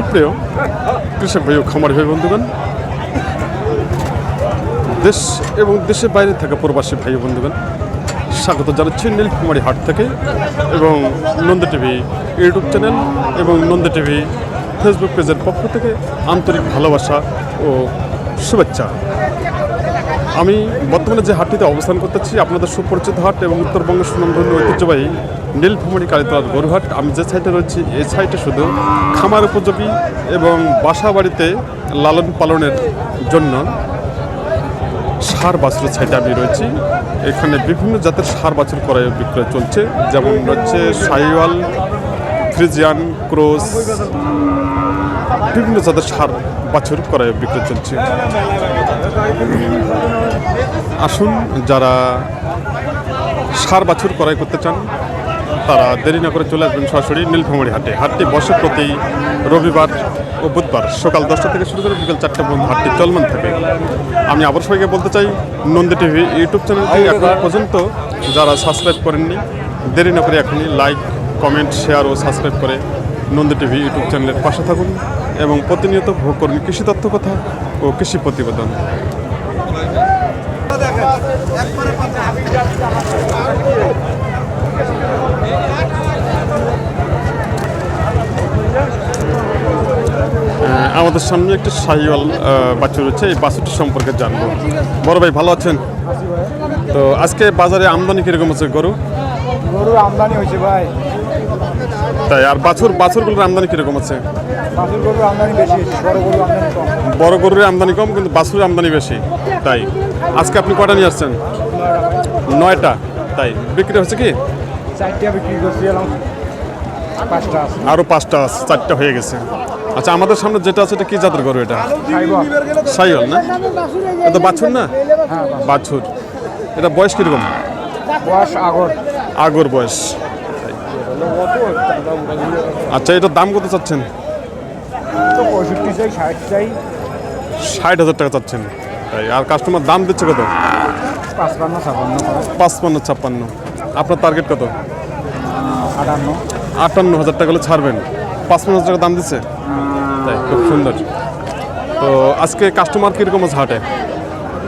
সুপ্রিয় কৃষক ভাই ও খামারি ভাই বন্ধুগণ, দেশ এবং দেশের বাইরে থাকা প্রবাসী ভাই বন্ধুগণ, স্বাগত জানাচ্ছি নীলকুমারী হাট থেকে এবং নন্দী টিভি ইউটিউব চ্যানেল এবং নন্দী টিভি ফেসবুক পেজের পক্ষ থেকে আন্তরিক ভালোবাসা ও শুভেচ্ছা। আমি বর্তমানে যে হাটটিতে অবস্থান করতেছি, আপনাদের সুপরিচিত হাট এবং উত্তরবঙ্গের সুনামধন্য ঐতিহ্যবাহী নীলফামারী কালীতলার গরুহাট, আমি যে সাইডে রয়েছি, এই সাইটে শুধু খামার উপযোগী এবং বাসা বাড়িতে লালন পালনের জন্য সার বাছুরের সাইটে আমি রয়েছি। এখানে বিভিন্ন জাতের সার বাছুর করে বিক্রয় চলছে, যেমন রয়েছে সাইওয়াল, ফ্রিজিয়ান, ক্রোস, বিভিন্ন জাতের সার বাছুর করে বিক্রয় চলছে। আসুন যারা সার বাছুর ক্রয় করতে চান তারা দেরি না করে চলে আসবেন সরাসরি নীলফামারী হাটে। হাটটি বসে প্রতি রবিবার ও বুধবার সকাল দশটা থেকে শুরু করে বিকেল চারটা পর্যন্ত হাটটি চলমান থাকে। আমি আবার সবাইকে বলতে চাই নন্দী টিভি ইউটিউব চ্যানেলটি এখন পর্যন্ত যারা সাবস্ক্রাইব করেননি দেরি না করে এখনই লাইক কমেন্ট শেয়ার ও সাবস্ক্রাইব করে নন্দী টিভি ইউটিউব চ্যানেলের পাশে থাকুন এবং প্রতিনিয়ত ভোগ করুন কৃষি তথ্য কথা ও কৃষি প্রতিবেদন। আহ, আমাদের সামনে একটি আহ, বাছুর রয়েছে এই বাছুরটি সম্পর্কে জানব। বড় ভাই ভালো আছেন? তো আজকে বাজারে আমদানি কীরকম আছে গরু? গরু আমদানি হয়েছে ভাই। তাই আর বাছুর বাছুরগুলোর আমদানি কীরকম আছে বাছুর বড় গরুর আমদানি কম। কিন্তু বাছুরের আমদানি বেশি। তাই আজকে আপনি কটা নিয়ে আসছেন? নয়টা। তাই বিক্রি হচ্ছে কি? চারটা বিক্রি করছি এলাম পাঁচটা আছে। আরও পাঁচটা আছে চারটা হয়ে গেছে। আচ্ছা আমাদের সামনে যেটা আছে এটা কি জাতের গরু এটা? সাইওয়াল না? এটা বাছুর না? বাছুর। এটা বয়স কীরকম? বয়স আগর। আগর বয়স। আচ্ছা এটার দাম কত চাচ্ছেন? ষাট হাজার টাকা চাচ্ছেন। তাই আর কাস্টমার দাম দিচ্ছে কত? পাঁচপান্ন ছাপান্ন। পাঁচপান্ন ছাপ্পান্ন আপনার টার্গেট কত? আটান্ন। আটান্ন হাজার টাকা হলে ছাড়বেন। পাঁচপান্ন হাজার টাকা দাম দিচ্ছে তাই খুব সুন্দর। তো আজকে কাস্টমার কীরকম আছে হাটে?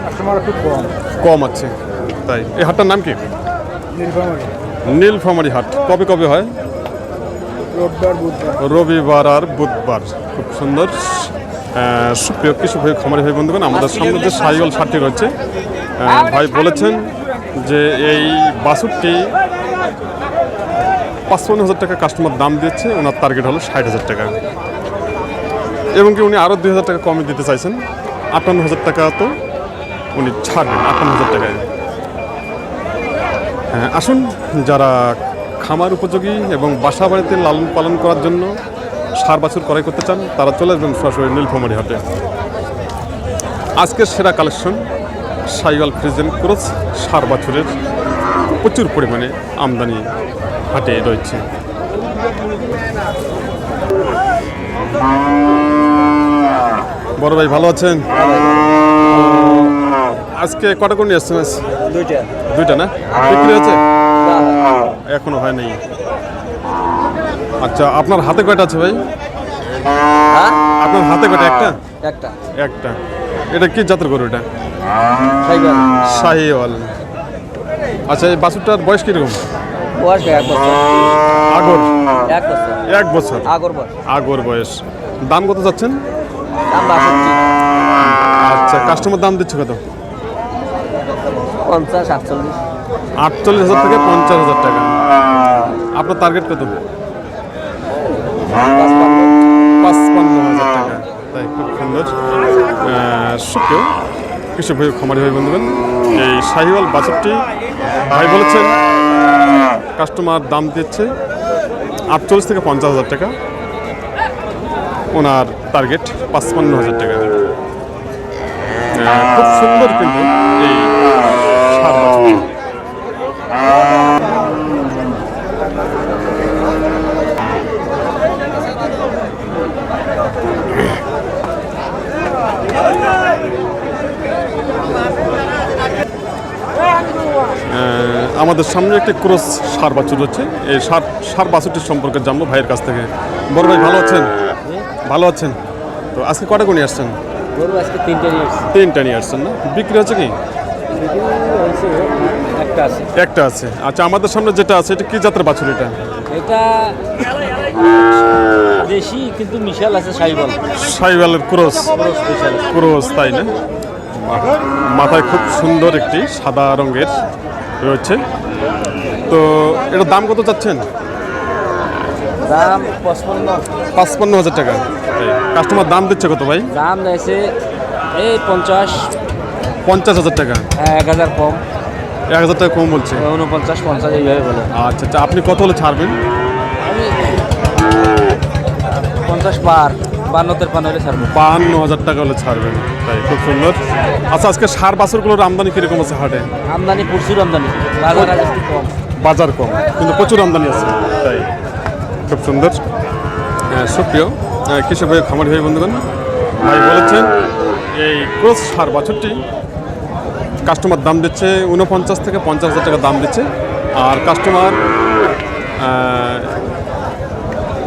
কাস্টমার খুব কম। কম আছে। তাই এই হাটটার নাম কি? নীলফামারি। নীলফামারি হাট। কবে কবে হয়? রবিবার আর বুধবার। খুব সুন্দর। সুপ্রিয় কৃষি ভাই খামারি ভাই বন্ধুগণ আমাদের সামনে যে সাইকেল সারটি রয়েছে ভাই বলেছেন যে এই বাছুরটি পাঁচপন্ন হাজার টাকা কাস্টমার দাম দিচ্ছে ওনার টার্গেট হলো ষাট হাজার টাকা। এবং কি উনি আরও দুই হাজার টাকা কমে দিতে চাইছেন। আটান্ন হাজার টাকা তো উনি ছাড়বেন আটান্ন হাজার টাকায়। হ্যাঁ, আসুন যারা খামার উপযোগী এবং বাসা বাড়িতে লালন পালন করার জন্য সার বাছুর ক্রয় করতে চান তারা চলে আসবেন সরাসরি নীলফামারি হাটে। আজকের সেরা কালেকশন সাইওয়াল ফ্রিজেন ক্রস সার বাছুরের প্রচুর পরিমাণে আমদানি। হাটে রয়েছে। বড় ভাই ভালো আছেন? আজকে কটা করে নিয়ে আসছেন আজ? দুইটা। দুইটা না? বিক্রি হয়েছে? এখনও হয় নাই। আচ্ছা আপনার হাতে কয়টা আছে ভাই? আপনার হাতে কয়টা একটা? একটা। একটা। এটা কি জাতের গরু এটা? সাইকেল শাহিওয়াল আচ্ছা এই বাছুরটার বয়স কীরকম? বয়স এক বছর। আগর? এক বছর। এক বছর? আগর বয়স। আগর বয়স। দাম কত যাচ্ছেন? দাম বাষট্টি। আচ্ছা কাস্টমার দাম দিচ্ছে কত? পঞ্চাশ আটচল্লিশ। আটচল্লিশ হাজার থেকে পঞ্চাশ হাজার টাকা। আপনার টার্গেট কত? পাঁচপান্ন হাজার টাকা। তাই খুব সুন্দর। কৃষক ভাই খামারি ভাই বন্ধুগণ এই শাহিওয়াল বাছরটি ভাই বলেছেন কাস্টমার দাম দিচ্ছে আটচল্লিশ থেকে পঞ্চাশ হাজার টাকা। ওনার টার্গেট পাঁচপান্ন হাজার টাকা। খুব সুন্দর কিন্তু এই আমাদের সামনে একটি ক্রস সার বাছুর হচ্ছে। এই সার সার বাছুরটির সম্পর্কে জানব ভাইয়ের কাছ থেকে। বড় ভাই ভালো আছেন? ভালো আছেন? তো আজকে কটা গুণি আসছেন? গরু আজকে তিনটে নিয়ে তিনটা নিয়ে আসছেন না? বিক্রি হচ্ছে কি? একটা আছে। একটা আছে। আচ্ছা আমাদের সামনে যেটা আছে এটা কি জাতের বাছুর এটা? এটা দেশি কিন্তু মিশাল আছে সাইবল। সাইওয়ালের ক্রস। ক্রস তাই না? মাথায় খুব সুন্দর একটি সাদা রঙের রয়েছে। তো এটার দাম কত চাচ্ছেন? দাম পঁচপন্ন। পাঁচপান্ন হাজার টাকা। কাস্টমার দাম দিচ্ছে কত ভাই? দাম দিয়েছে এই পঞ্চাশ। পঞ্চাশ হাজার টাকা। হ্যাঁ, এক হাজার কম। এক হাজার টাকা কম বলছে। উনপঞ্চাশ পঞ্চাশ এইভাবে বলে। আচ্ছা আচ্ছা আপনি কত হলে ছাড়বেন? আমি পঞ্চাশ বার। বান্ন তেরপান্ন হলে ছাড়বো বাহান্ন হাজার টাকা হলে ছাড়বেন। তাই খুব সুন্দর। আচ্ছা আজকে সার বাছুরগুলোর আমদানি কীরকম আছে হাটে? আমদানি প্রচুর আমদানি। বাজার আগে একটু কম। বাজার কম কিন্তু প্রচুর আমদানি আছে। তাই খুব সুন্দর। হ্যাঁ, সুপ্রিয় কৃষক ভাই খামারি ভাই বন্ধুগণ ভাই বলেছেন এই ক্রস সার বাছুরটি কাস্টমার দাম দিচ্ছে উনপঞ্চাশ থেকে পঞ্চাশ হাজার টাকা দাম দিচ্ছে। আর কাস্টমার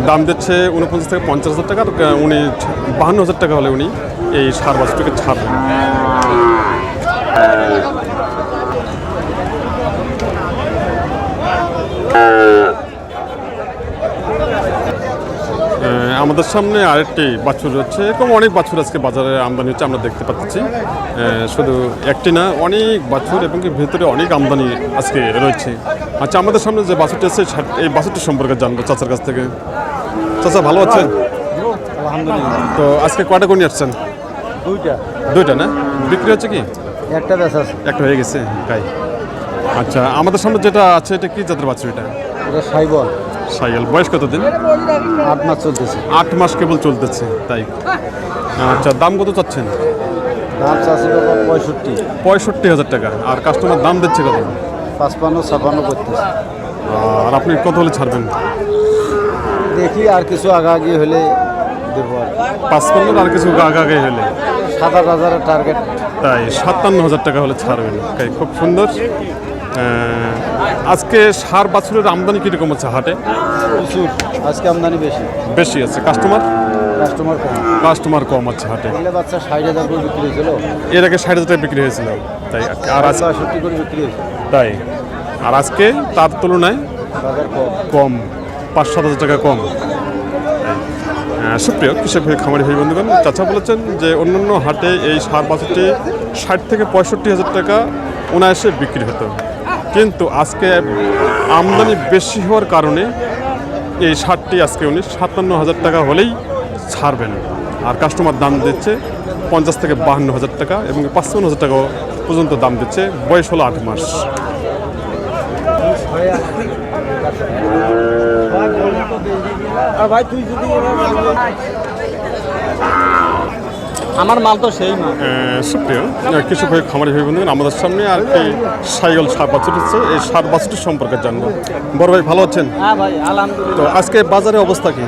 দাম দিচ্ছে উনপঞ্চাশ থেকে পঞ্চাশ হাজার টাকা উনি বাহান্ন হাজার টাকা হলে উনি এই সার বাছুরটিকে ছাড়বেন। আমাদের সামনে আরেকটি বাছুর রয়েছে এরকম অনেক বাছুর আজকে বাজারে আমদানি হচ্ছে, আমরা দেখতে পাচ্ছি। শুধু একটি না, অনেক বাছুর এবং ভেতরে অনেক আমদানি আজকে রয়েছে। আচ্ছা আমাদের সামনে যে বাছুরটি আছে এই বাছুরটি সম্পর্কে জানব চাচার কাছ থেকে। চাচা ভালো আছেন? আলহামদুলিল্লাহ। তো আজকে কয়টা কোন আসছেন? দুইটা। দুইটা না? বিক্রি হচ্ছে কি? একটা বেশ আছে। একটা হয়ে গেছে? তাই। আচ্ছা আমাদের সামনে যেটা আছে এটা কি জাতের বাছুর এটা? এটা সাইবল। সাইকেল বয়স কতদিন? আট মাস চলতেছে। আট মাস কেবল চলতেছে তাই। আচ্ছা দাম কত চাচ্ছেন? দাম বাবা পঁয়ষট্টি। পঁয়ষট্টি হাজার টাকা। আর কাস্টমার দাম দিচ্ছে কত? পাঁচপান্ন ছাপান্ন করতেছে। আর আপনি কত হলে ছাড়বেন? দেখি আর কিছু আগাগি হলে দেবো আর। পাঁচপান্ন আর কিছু আগে আগে হলে? সাত আট হাজারের টার্গেট তাই সাতান্ন হাজার টাকা হলে ছাড়বেন তাই খুব সুন্দর। আজকে সার বাছুরের আমদানি কীরকম আছে হাটে? প্রচুর। আজকে আমদানি বেশি। বেশি আছে। কাস্টমার? কাস্টমার কম। কাস্টমার কম আছে হাটে। বাচ্চা ষাট হাজার করে বিক্রি হয়েছিল। এর আগে ষাট হাজার টাকা বিক্রি হয়েছিল। তাই আর আজ পঁয়ষট্টি করে বিক্রি হয়েছে। তাই আর আজকে তার তুলনায় কম। পাঁচ সাত হাজার টাকা কম। সুপ্রিয় কৃষক ভাই, খামারি ভাই, বন্ধুগণ, চাচা বলেছেন যে অন্যান্য হাটে এই সার বাছুরটি ষাট থেকে পঁয়ষট্টি হাজার টাকা অনায়াসে বিক্রি হতো। কিন্তু আজকে আমদানি বেশি হওয়ার কারণে এই সারটি আজকে উনি সাতান্ন হাজার টাকা হলেই ছাড়বেন। আর কাস্টমার দাম দিচ্ছে পঞ্চাশ থেকে বাহান্ন হাজার টাকা এবং পাঁচপান্ন হাজার টাকা পর্যন্ত দাম দিচ্ছে, বয়স হলো আট মাস। ভাই তুই যদি আমার মাল তো সেই মাল। সুপ্রিয় কৃষক ভাই খামারি ভাই বন্ধু আমাদের সামনে আর একটি সাইকেল সার বাছুর হচ্ছে এই সার বাছুরটির সম্পর্কে জানব। বড় ভাই ভালো আছেন? হ্যাঁ তো আজকে বাজারে অবস্থা কি?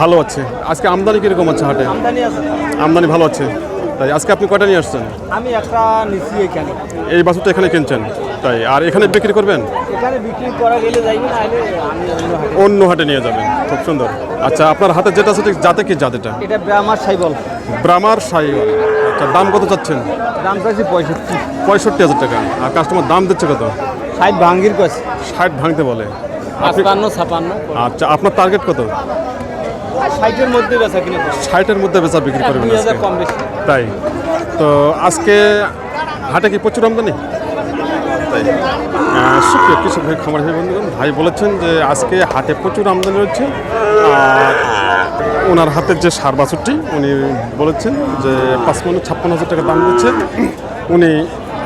ভালো আছে। আজকে আমদানি কীরকম আছে হাটে? আমদানি আমদানি ভালো আছে। তাই আজকে আপনি কয়টা নিয়ে আসছেন? আমি একটা নিচ্ছি এখানে। এই বাছুরটা এখানে কিনছেন? তাই। আর এখানে বিক্রি করবেন? এখানে বিক্রি করা গেলে যাই আইলে আমি অন্য হাটে নিয়ে যাবেন। খুব সুন্দর। আচ্ছা আপনার হাতে যেটা আছে যাতে কি জাতেটা এটা? ব্রাহ্মার সাইবল। ব্রামার সাইকেল আচ্ছা দাম কত চাচ্ছেন? দাম চাইছি পঁয়ষট্টি। পঁয়ষট্টি হাজার টাকা। আর কাস্টমার দাম দিচ্ছে কত? ষাট ভাঙ্গির কাছে। ষাট ভাঙতে বলে। আপনি ছাপান্ন। আচ্ছা আপনার টার্গেট কত? ষাটের মধ্যে বেচা কিনে ষাটের মধ্যে বেচা বিক্রি করবেন কম বেশি। তাই। তো আজকে হাটে কি প্রচুর আমদানি? তাই কৃষক ভাই খামার ভাই বন্ধুগণ, ভাই বলেছেন যে আজকে হাটে প্রচুর আমদানি হচ্ছে আর ওনার হাতের যে সার বাছুরটি, উনি বলেছেন যে পাঁচপান্ন, ছাপ্পান্ন হাজার টাকা দাম দিচ্ছে। উনি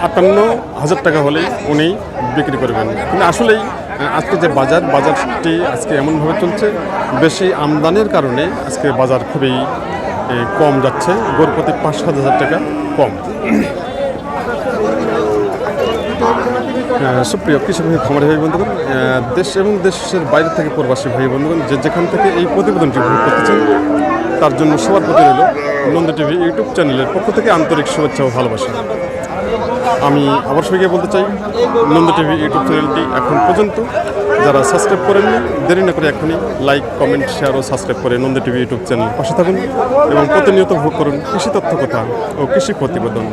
আটান্ন হাজার টাকা হলেই উনি বিক্রি করবেন। কিন্তু আসলেই, আজকে যে বাজার, বাজারটি আজকে এমনভাবে চলছে, বেশি আমদানির কারণে আজকে বাজার খুবই কম যাচ্ছে। গড় প্রতি পাঁচ, সাত হাজার টাকা কম। সুপ্রিয় কৃষক ভাই খামারি ভাই বন্ধুগণ দেশ এবং দেশের বাইরে থেকে প্রবাসী ভাই বন্ধুগণ, যে যেখান থেকে এই প্রতিবেদনটি উপভোগ করতেছেন, তার জন্য সবার প্রতি রইল নন্দ টিভি ইউটিউব চ্যানেলের পক্ষ থেকে আন্তরিক শুভেচ্ছা ও ভালোবাসা। আমি আবার সবাইকে বলতে চাই, নন্দ টিভি ইউটিউব চ্যানেলটি এখন পর্যন্ত যারা সাবস্ক্রাইব করেননি, দেরি না করে এখনই লাইক, কমেন্ট, শেয়ার ও সাবস্ক্রাইব করে নন্দ টিভি ইউটিউব চ্যানেল পাশে থাকুন এবং প্রতিনিয়ত ভোগ করুন কৃষি তথ্য কথা ও কৃষি প্রতিবেদন।